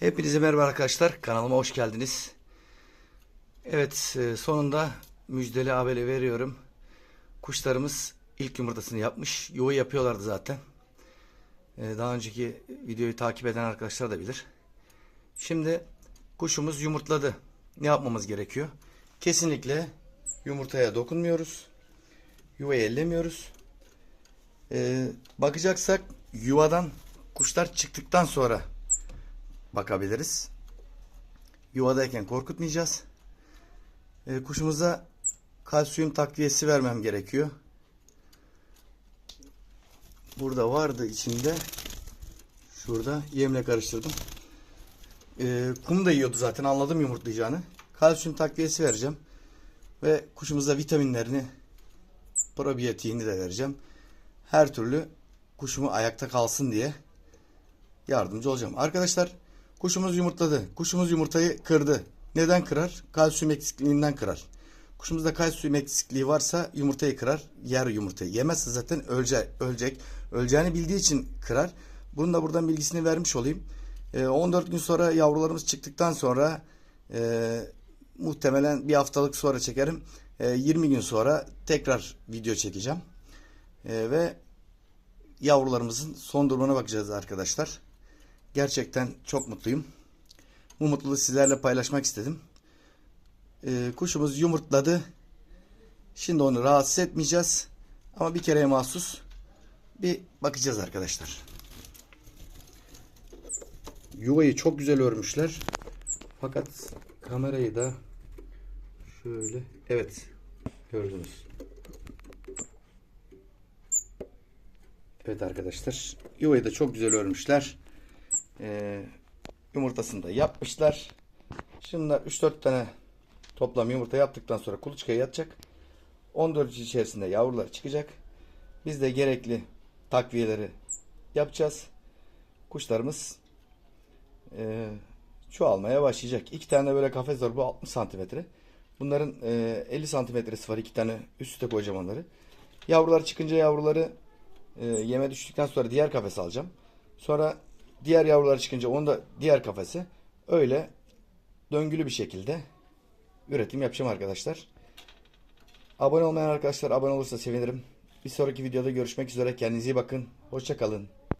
Hepinize merhaba arkadaşlar. Kanalıma hoş geldiniz. Evet e, sonunda müjdeli haberi veriyorum. Kuşlarımız ilk yumurtasını yapmış. Yuva yapıyorlardı zaten. E, Daha önceki videoyu takip eden arkadaşlar da bilir. Şimdi kuşumuz yumurtladı. Ne yapmamız gerekiyor? Kesinlikle yumurtaya dokunmuyoruz. Yuvayı ellemiyoruz. E, bakacaksak yuvadan kuşlar çıktıktan sonra bakabiliriz. Yuvadayken korkutmayacağız. E, kuşumuza kalsiyum takviyesi vermem gerekiyor. Burada vardı içinde. Şurada yemle karıştırdım. E, kum da yiyordu zaten anladım yumurtlayacağını. Kalsiyum takviyesi vereceğim. Ve kuşumuza vitaminlerini probiyatiğini de vereceğim. Her türlü kuşumu ayakta kalsın diye yardımcı olacağım. Arkadaşlar kuşumuz yumurtladı. Kuşumuz yumurtayı kırdı. Neden kırar? Kalsiyum eksikliğinden kırar. Kuşumuzda kalsiyum eksikliği varsa yumurtayı kırar. Yer yumurtayı. Yemezse zaten ölecek. ölecek. Öleceğini bildiği için kırar. Bunun da buradan bilgisini vermiş olayım. Ee, 14 gün sonra yavrularımız çıktıktan sonra e, muhtemelen bir haftalık sonra çekerim. E, 20 gün sonra tekrar video çekeceğim. E, ve yavrularımızın son durumuna bakacağız arkadaşlar. Gerçekten çok mutluyum. Bu mutluluğu sizlerle paylaşmak istedim. Ee, kuşumuz yumurtladı. Şimdi onu rahatsız etmeyeceğiz. Ama bir kereye mahsus bir bakacağız arkadaşlar. Yuvayı çok güzel örmüşler. Fakat kamerayı da şöyle evet gördünüz. Evet arkadaşlar. Yuvayı da çok güzel örmüşler. Ee, yumurtasını da yapmışlar. Şimdi 3-4 tane toplam yumurta yaptıktan sonra kuluçkaya yatacak. 14 gün içerisinde yavrular çıkacak. Biz de gerekli takviyeleri yapacağız. Kuşlarımız e, çoğalmaya başlayacak. İki tane böyle kafes var. Bu 60 santimetre. Bunların e, 50 santimetresi var. iki tane üst üste koyacağım onları. Yavrular çıkınca yavruları e, yeme düştükten sonra diğer kafese alacağım. Sonra diğer yavrular çıkınca onu da diğer kafese öyle döngülü bir şekilde üretim yapacağım arkadaşlar. Abone olmayan arkadaşlar abone olursa sevinirim. Bir sonraki videoda görüşmek üzere. Kendinize iyi bakın. Hoşçakalın.